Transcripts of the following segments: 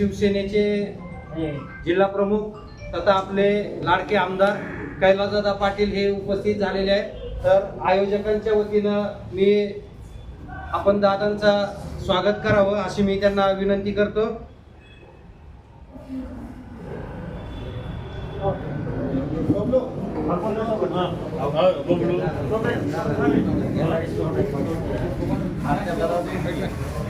शिवसेनेचे जिल्हा प्रमुख तथा आपले लाडके आमदार कैलासदादा पाटील हे उपस्थित झालेले आहेत. तर आयोजकांच्या वतीनं मी आपण दादांचा स्वागत करावं अशी मी त्यांना विनंती करतो.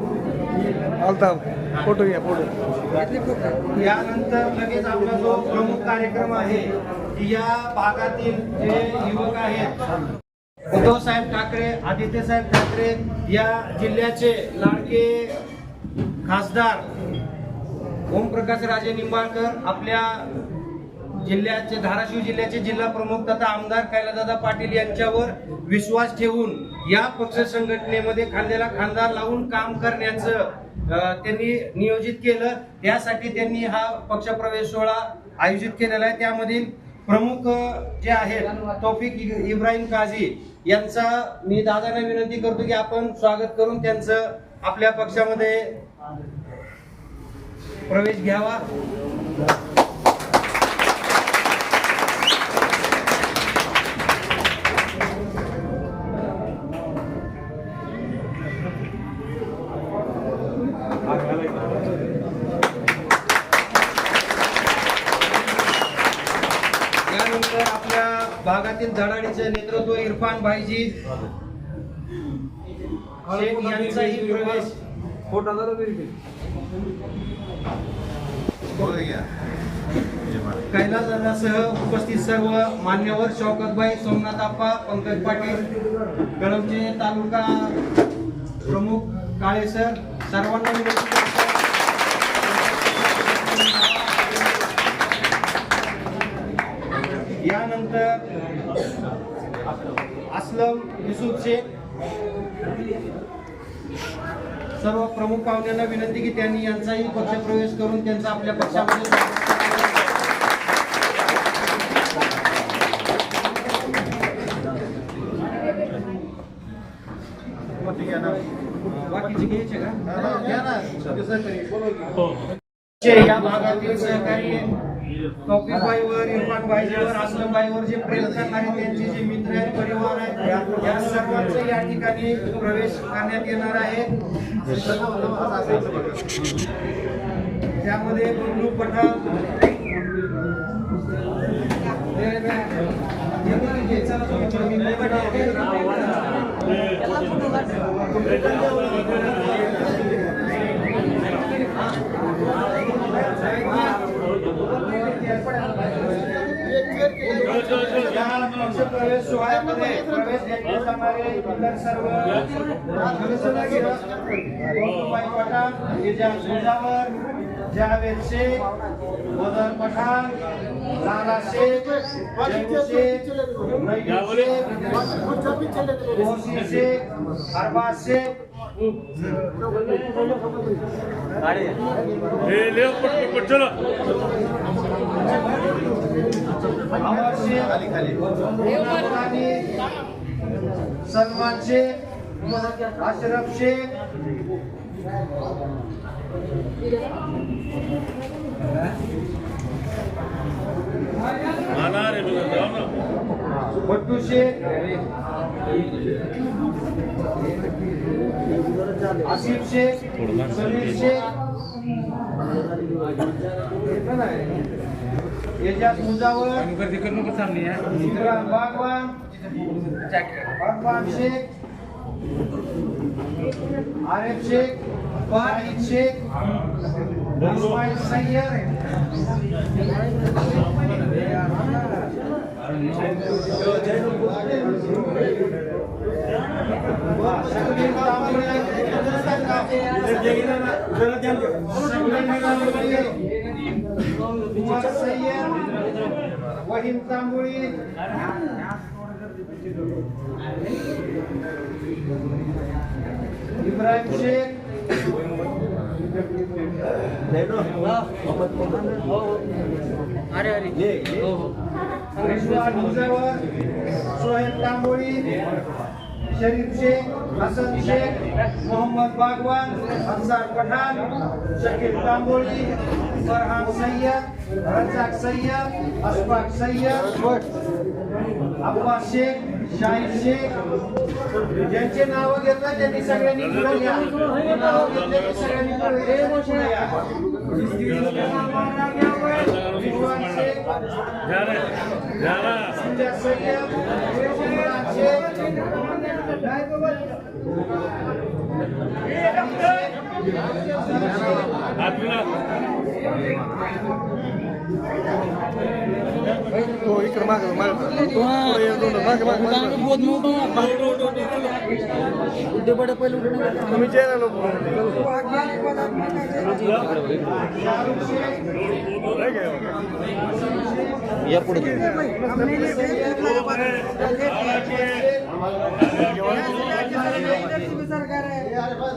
आलता फोटो घ्या फोटो. यानंतर लगेच आपला जो प्रमुख कार्यक्रम आहे या भागातील जे युवक आहेत उद्धव साहेब ठाकरे आदित्य साहेब ठाकरे या जिल्ह्याचे लाडके खासदार ओमप्रकाश राजे निंबाळकर आपल्या जिल्ह्याचे धाराशिव जिल्ह्याचे जिल्हा प्रमुख तथा आमदार कैलासदादा पाटील यांच्यावर विश्वास ठेवून या पक्ष संघटनेमध्ये खांद्याला खांदा लावून काम करण्याचं त्यांनी नियोजित केलं. त्यासाठी त्यांनी हा पक्षप्रवेश सोहळा आयोजित केलेला आहे. त्यामधील प्रमुख जे आहेत तौफिक इब्राहिम काझी यांचा मी दादांना विनंती करतो की आपण स्वागत करून त्यांचं आपल्या पक्षामध्ये प्रवेश घ्यावा. त्यानंतर आपल्या भागातील धडाडीचे नेतृत्व इरफान भाईजी. शेख यांचाही प्रवेश. फोटो कैलासदादासह उपस्थित सर्व मान्यवर शौकतबाई सोमनाथ आप्पा पंकज पाटील कळमचे तालुका प्रमुख काळे सर सर्वांना विनंती करतो. यानंतर असलम युसुफ शेख सर्व प्रमुख पाहुण्यांना विनंती की त्यांनी यांचाही पक्षप्रवेश करून त्यांचा आपल्या पक्षामध्ये. बाकीचे घ्यायचे का चे या भागातील सहकारी कौपिकबाईवर इरफानबाईवर बाईजीवर जे प्रेम करणारे त्यांचे जे मित्र आहेत परिवार आहेत या सर्वांचे या ठिकाणी प्रवेश करण्यात येणार आहे. त्यामध्ये बंधू पठाण या पक्षप्रवेश सोहळ्यामध्ये प्रवेश घेतले जाणारे इतर सर्व सदस्य पठाण इजाज मुजावर जावेद शेख मदन पठाण लाला शेख जयू शेख शेख शेख अरबाज शेख. अमर शेख खाली सलमान शेख अशरफ शेख भट्टू शेख आसिफ शेख समीर शेख एजाज मुजावर बागवान बागवान शेख आरिफ शेख शाहिद शेख इस्माइल सैयद هو السيد وهم تنبوري إبراهيم شيخ আরে আরে রিজওয়ান মুজাওয়ার সোহেল কাম্বরি শরীফ শেখ হাসান শেখ মোহাম্মদ বাগওয়ান আনসার পাঠান শাকিল কাম্বরি ফরহান সৈয়দ रजाक सय्यद अशफाक सय्यद अब्बास शेख शाहिद शेख. ज्यांचे नाव घेतलं त्यांनी सगळ्यांनी पुढे या. नाव घेतले की सगळ्यांनी पुढे या. शेख संजय सय्यद शेख. हो। इकडे माग माग पुढे ये, दोन माग माग माग तुम्ही चेहरा लोक या पुढे इब्राहिम शेख अमन शेख रिहान बागवान अमन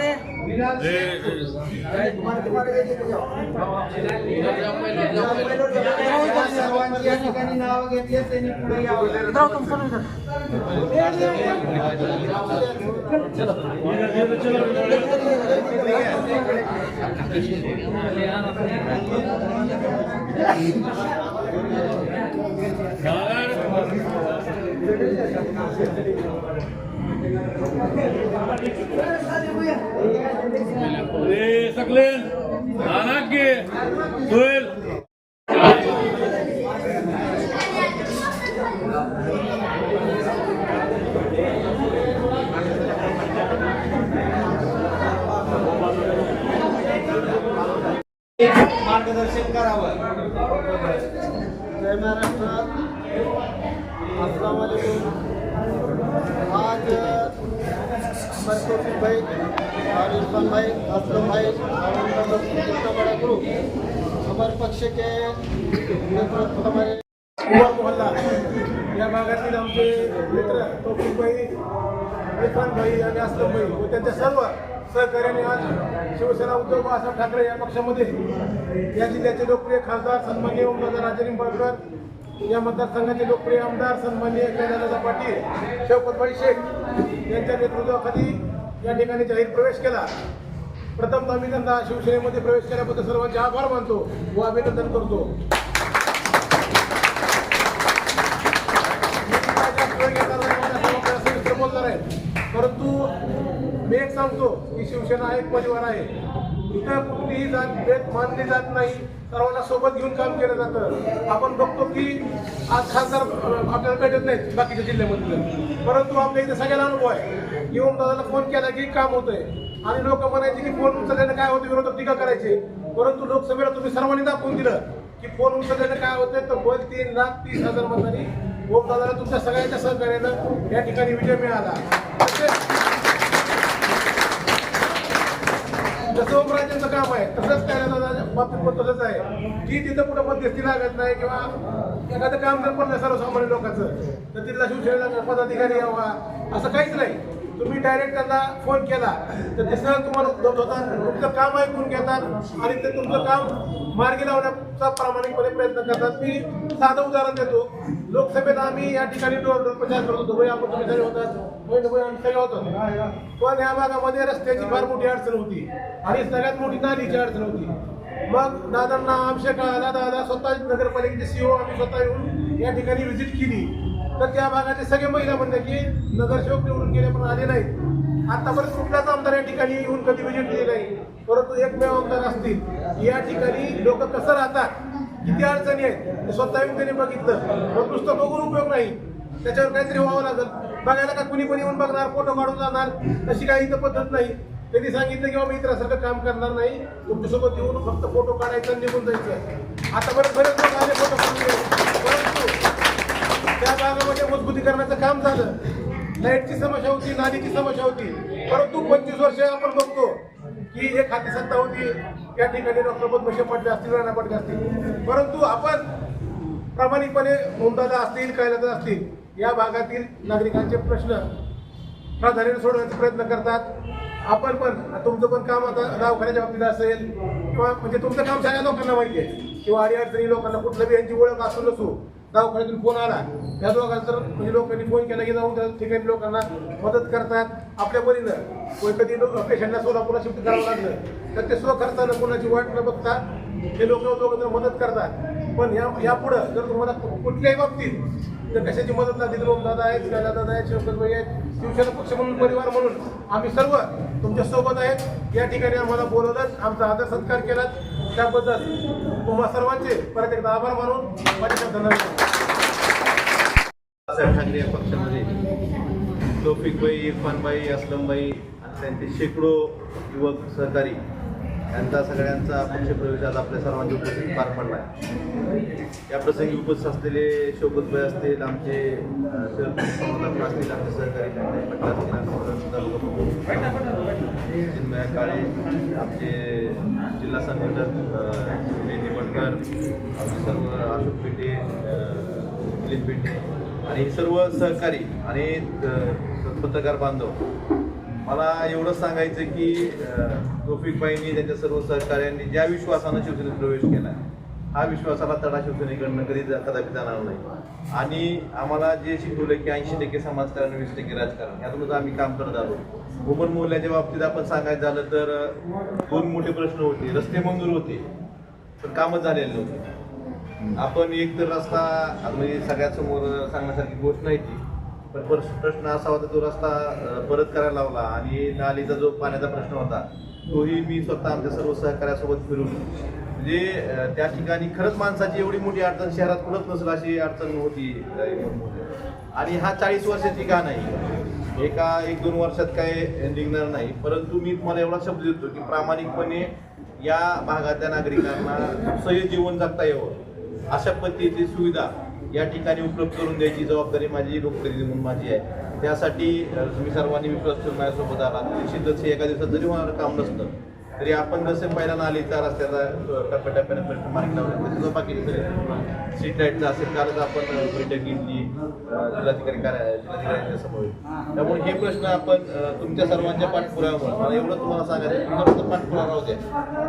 या सर्वांची या ठिकाणी नावं घेतली त्यांनी पुढे यावं सकलेन आनाग्य सोहेल. मार्गदर्शन करावं. जय महाराष्ट्र. अस्सलाम वालेकुम. आज हमारे भाई. और इरफान भाई असलम भाई बड़ा ग्रुप हमारे पक्ष के नेतृत्व हमारे युवा मोहल्ला. या भागातील आमचे मित्र तौफिक भाई इरफान भाई आणि असलम भाई व त्यांच्या सर्व सहकार्याने आज शिवसेना उद्धव बाळासाहेब ठाकरे या पक्षामध्ये या जिल्ह्याचे लोकप्रिय खासदार सन्मान्य उमदार राजे निंबाळकर या मतदारसंघाचे लोकप्रिय आमदार सन्मान्य कैलासदादा पाटील शौकतभाई शेख यांच्या नेतृत्वाखाली या ठिकाणी जाहीर प्रवेश केला. प्रथम आम्ही त्यांना शिवसेनेमध्ये प्रवेश केल्याबद्दल सर्वांचे आभार मानतो. व अभिनंदन करतो. बोलणार आहे. परंतु मी एक सांगतो की शिवसेना एक परिवार आहे. इथं कुठलीही जात भेद मानली जात नाही. सर्वांना सोबत घेऊन काम केलं जातं. आपण बघतो की आज खासदार आपल्याला भेटत नाहीत बाकीच्या जिल्ह्यामधलं. परंतु आपल्या इथे सगळ्याला अनुभव आहे. येऊन दादाला फोन केला की काम होतंय. आणि लोक म्हणायचे की फोन उचलल्यानं काय होतं विरोधात टीका करायचे. परंतु लोकसभेला तुम्ही सर्वांनी दाखवून दिलं की फोन उचलल्यानं काय होतंय? तर बोल तीन लाख तीस हजार मतांनी ओम दादाला तुमच्या सगळ्यांच्या सहकार्यानं या ठिकाणी विजय मिळाला. जसं ओमराजेंचं काम आहे तसंच काय बाबतीत पण तसंच आहे. की तिथं कुठं मध्यस्थी लागत नाही किंवा एखादं काम जर पडलं सर्वसामान्य लोकांचं तर तिथला शिवसेनेचा पदाधिकारी यावा असं काहीच नाही. तुम्ही डायरेक्ट त्यांना फोन केला तर ते सहज तुम्हाला उपलब्ध होतात तुमचं काम ऐकून घेतात आणि ते तुमचं काम मार्गी लावण्याचा प्रामाणिकपणे प्रयत्न करतात. मी साधं उदाहरण देतो. लोकसभेत आम्ही या ठिकाणी प्रचार करत होतो आपण तुम्ही सगळे होतात होय, होय, आम्ही सगळे होतो. पण या भागामध्ये रस्त्याची फार मोठी अडचण होती आणि सगळ्यात मोठी नालीची अडचण होती. मग दादांना आमच्या काळाला दादा स्वतः नगरपालिकेचे सीओ आम्ही स्वतः येऊन या ठिकाणी व्हिजिट केली. तर त्या भागाचे सगळे महिला म्हणले की नगरसेवक निवडून गेले पण आले नाहीत. आतापर्यंत कुठलाच आमदार या ठिकाणी येऊन कधी व्हिजिट दिली नाही. परंतु एकमेव आमदार असतील. की या ठिकाणी लोक कसं राहतात? किती अडचणी आहेत? स्वतः येऊन त्यांनी बघितलं. मग नुसतं बघून उपयोग नाही. त्याच्यावर काहीतरी व्हावं लागेल. बघायला का कुणी पण येऊन बघणार फोटो काढून जाणार? तशी काही इथं पद्धत नाही. त्यांनी सांगितलं की बाबा मित्रासारखं काम करणार नाही. तुमच्यासोबत येऊन फक्त फोटो काढायचा आणि निघून जायचं आतापर्यंत बरेच लोक आले फोटो काढून परंतु त्या भागामध्ये मजबूतीकरणाचं काम झालं. लाईटची समस्या होती नालीची समस्या होती. परंतु पंचवीस वर्ष आपण बघतो की एक हाती सत्ता होती या ठिकाणी डॉक्टर पद्मशे पडले असतील राणा पडले असतील. परंतु आपण प्रामाणिकपणे मुमताजा असतील कैलादा असतील या भागातील नागरिकांचे प्रश्न प्राधान्याने सोडवण्याचा प्रयत्न करतात. आपण पण तुमचं पण काम आता दवाखान्याच्या बाबतीत असेल किंवा म्हणजे तुमचं काम सगळ्या लोकांना माहिती आहे किंवा अडीअडचणी लोकांना कुठलं बी यांची ओळख असू नसू दवाखान्यातून फोन आला. त्या दोघांना तर म्हणजे लोकांनी फोन केला की जाऊन त्या ठिकाणी लोकांना मदत करतात. आपल्या परीनं कोणी कधी पेशंटला सोलापूरला शिफ्ट करावं लागलं तर ते स्व करताना कोणाची वाट न बघता ते लोक दोघं मदत करतात. पण या यापुढं जर तुम्हाला कुठल्याही बाबतीत तर कशाची मदत लागली तर दादा आहेत दादा आहेत शिवकरभाई आहेत शिवसेना पक्ष म्हणून परिवार म्हणून आम्ही सर्व तुमच्यासोबत आहेत. या ठिकाणी आम्हाला बोलवलं आमचा आदर सत्कार केला त्याबद्दल तुम्हा सर्वांचे परत एकदा आभार मानून माझ्या धन्यवाद ठाकरे या पक्षामध्ये तौफिकबाई इरफानबाई असलमबाई आणि त्यांचे शेकडो युवक सहकारी यांचा सगळ्यांचा पक्षप्रवेश आज आपल्या सर्वांच्या उपस्थित पार पडला आहे या प्रसंगी उपस्थित असलेले शोभतबाई असतील आमचे अ, शहर असतील आमचे सहकारी पटला असतील तालुका प्रमुख काळे आमचे जिल्हा संघटक अ, निधी सर्व अशोक पेटे दिलीप पेटे आणि सर्व सहकारी आणि पत्रकार बांधव. मला एवढं सांगायचं की अ, त्यांच्या सर्व सहकार्यांनी ज्या विश्वासानं शिवसेनेत प्रवेश केला हा विश्वासाला तडा शिवसेनेकडनं कधी कदापि जाणार नाही. आणि आम्हाला जे शिकवलं की ऐंशी टक्के समाजकारण वीस टक्के राजकारण यातूनच आम्ही काम करत आलो. भूमन मोहल्ल्याच्या बाबतीत आपण सांगायचं झालं तर दोन मोठे प्रश्न होते. रस्ते मंजूर होते पण कामच झालेले नव्हते. आपण एक तर रस्ता म्हणजे सगळ्यात समोर सांगण्यासारखी गोष्ट नाही ती पण प्रश्न प्रश्न असा होता तो रस्ता परत करायला लावला आणि नालीचा जो पाण्याचा प्रश्न होता तोही मी स्वतः आमच्या सर्व सहकार्यासोबत फिरून म्हणजे त्या ठिकाणी खरंच माणसाची एवढी मोठी अडचण शहरात कुठंच नसेल अशी अडचण होती आणि हा चाळीस वर्षाची का नाही? एका एक दोन वर्षात काय निघणार नाही. परंतु मी तुम्हाला एवढा शब्द देतो की प्रामाणिकपणे या भागातल्या नागरिकांना सह्य जीवन जगता यावं. अशा पद्धतीची सुविधा या ठिकाणी उपलब्ध करून द्यायची जबाबदारी माझी लोकप्रतिनिधी म्हणून माझी आहे. त्यासाठी तुम्ही सर्वांनी विश्वास ठेवून माझ्यासोबत आला. निश्चितच हे एका दिवसात जरी होणारं काम नसतं तरी आपण जसे पहिला नालीचा रस्त्याचा टप्प्याटप्प्याने प्रश्न मार्ग लावला. तसं बाकीचे सगळे स्ट्रीट लाईटचा असेल कालच आपण बैठक घेतली. जिल्हाधिकारी कार्यालय जिल्हाधिकाऱ्यांच्या समोर. त्यामुळे हे प्रश्न आपण तुमच्या सर्वांच्या पाठपुराव्यामुळे मला एवढं तुम्हाला सांगायचं तुमचा फक्त पाठपुरावा होते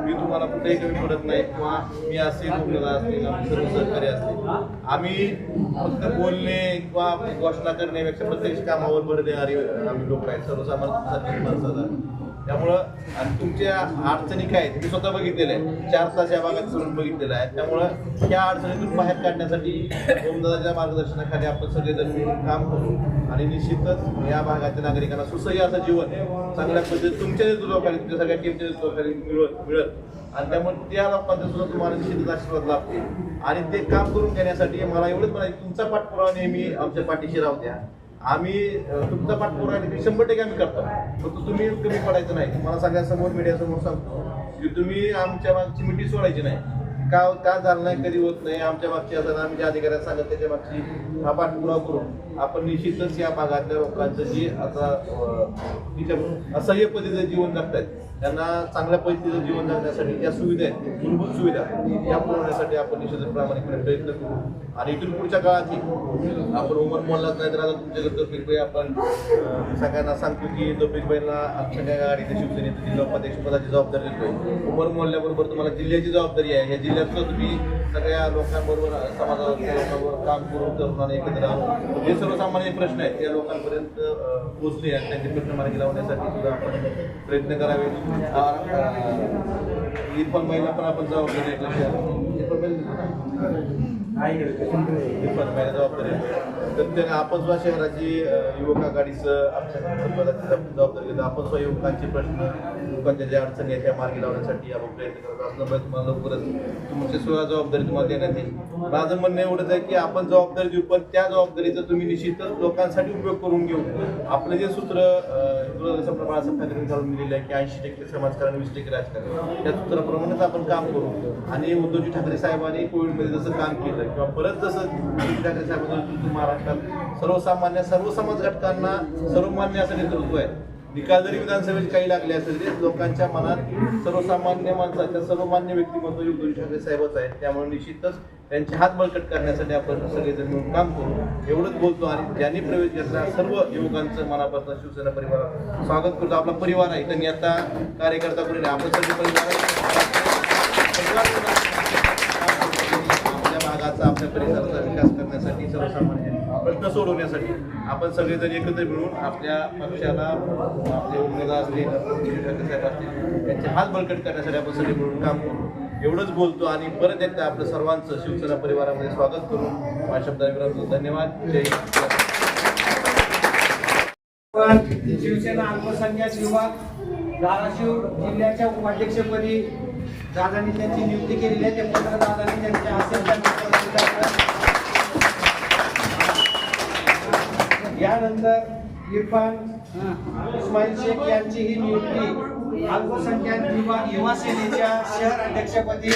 मी तुम्हाला कुठेही कमी पडत नाही. किंवा मी असेल मुलगा असतील आमचे सर्व सहकारी असतील. आम्ही फक्त बोलणे किंवा घोषणा करण्यापेक्षा प्रत्यक्ष कामावर भर देणारी आम्ही लोक आहेत. सर्वसामान्य माणसाचा त्यामुळं आणि तुमच्या अडचणी काय आहेत मी स्वतः बघितलेल्या आहे. चार तास या भागात फिरून बघितलेलं आहे. त्यामुळं त्या अडचणीतून बाहेर काढण्यासाठी ओमदादाच्या मार्गदर्शनाखाली आपण सगळेजण मिळून काम करू. आणि निश्चितच या भागाच्या नागरिकांना सुसह्य असं जीवन चांगल्या पद्धतीने तुमच्या नेतृत्वाखाली तुमच्या सगळ्या टीमच्या नेतृत्वाखाली मिळत मिळत. आणि त्यामुळे त्या लोकांचा सुद्धा तुम्हाला निश्चितच आशीर्वाद लाभते आणि ते काम करून घेण्यासाठी मला एवढंच म्हणायचं तुमचा पाठपुरावा नेहमी आमच्या पाठीशी राहू द्या. आम्ही तुमचा पाठपुरावा शंभर टक्के आम्ही करतो. फक्त तुम्ही कमी पडायचं नाही. मला सगळ्यासमोर मीडियासमोर सांगतो की तुम्ही आमच्या मागची मिठी सोडायची नाही. का हो- का झालं नाही कधी होत नाही आमच्या मागची असं आम्ही ज्या अधिकाऱ्यांना सांगत त्याच्या मागची हा पाठपुरावा करून आपण निश्चितच या भागातल्या लोकांचं जे आता असह्य पद्धतीचं जीवन जगतायत त्यांना चांगल्या पद्धतीचं जीवन जगण्यासाठी ज्या सुविधा आहेत मूलभूत सुविधा या पुरवण्यासाठी आपण निश्चित प्रामाणिकपणे प्रयत्न करू. आणि इथून पुढच्या काळातही आपण उमर मोहल्लाच नाही तर आता तुमच्याकडे तोफिकबाई आपण सगळ्यांना सांगतो की तोफिकबाईंना सगळ्या गाडीच्या शिवसेनेचं जिल्हा उपाध्यक्ष जबाबदारी देतोय. उमर मोहल्ल्याबरोबर तुम्हाला जिल्ह्याची जबाबदारी आहे. या जिल्ह्यातलं तुम्ही सगळ्या लोकांबरोबर समाजाबरोबर काम करून तरुणांना एकत्र आणून हे सर्वसामान्य प्रश्न आहेत. त्या लोकांपर्यंत अं, पोहोचले आणि त्यांचे प्रश्न मार्गी लावण्यासाठी सुद्धा आपण प्रयत्न करावे. इरफान महिला पण आपण जबाबदारी आहे तशी. तर शहराची युवक आघाडीचं आपल्या जबाबदारी घेतो आपसवा युवकांचे प्रश्न लोकांच्या ज्या अडचणी आहेत त्या मार्गी लावण्यासाठी आपण प्रयत्न करत असल्यामुळे तुम्हाला लवकरच तुमची सुद्धा जबाबदारी तुम्हाला देण्यात येईल. माझं म्हणणं एवढंच आहे की आपण जबाबदारी देऊ पण त्या जबाबदारीचा तुम्ही निश्चितच लोकांसाठी उपयोग करून घेऊ. आपलं जे सूत्र अं, घालून दिलेलं आहे की ऐंशी टक्के समाजकारण वीस टक्के राजकारण त्या सूत्राप्रमाणेच आपण काम करू. आणि उद्धवजी ठाकरे साहेबांनी कोविडमध्ये जसं काम केलं किंवा परत जसं उद्धवजी ठाकरे साहेबांचं महाराष्ट्रात सर्वसामान्य सर्व समाज घटकांना सर्वमान्य असं नेतृत्व आहे. निकाल जरी विधानसभेत काही लागले असेल ते लोकांच्या मनात सर्वसामान्य माणसाच्या सर्वमान्य व्यक्तिमत्व उद्धव ठाकरे साहेबच आहेत. त्यामुळे निश्चितच त्यांचे हात बळकट करण्यासाठी आपण सगळेजण मिळून काम करू. एवढंच बोलतो आणि ज्यांनी प्रवेश घेतला सर्व युवकांचं मनापासून शिवसेना परिवार स्वागत करतो. आपला परिवार आहे. त्यांनी आता कार्यकर्ता कोणी आपण सगळे परिवार आपल्या भागाचा आपल्या परिसराचा विकास करण्यासाठी सर्वसामान्य प्रश्न सोडवण्यासाठी आपण सगळेजण एकत्र मिळून आपल्या पक्षाला आपले उमेदवार असतील ठाकरे साहेब असतील त्यांचे हात बळकट करण्यासाठी आपण सगळे मिळून काम करू. एवढंच बोलतो आणि परत एकदा आपलं सर्वांचं शिवसेना परिवारामध्ये स्वागत करून माझ्या शब्दांविरोधात धन्यवाद. जय पण शिवसेना अल्पसंख्याक विभाग धाराशिव जिल्ह्याच्या उपाध्यक्षपदी दादांनी त्यांची नियुक्ती केलेली आहे. ते पत्र दादांनी त्यांच्या हस्ते त्यानंतर इरफान इस्माईल शेख यांची ही नियुक्ती अल्पसंख्याक युवा युवा सेनेच्या शहर अध्यक्षपदी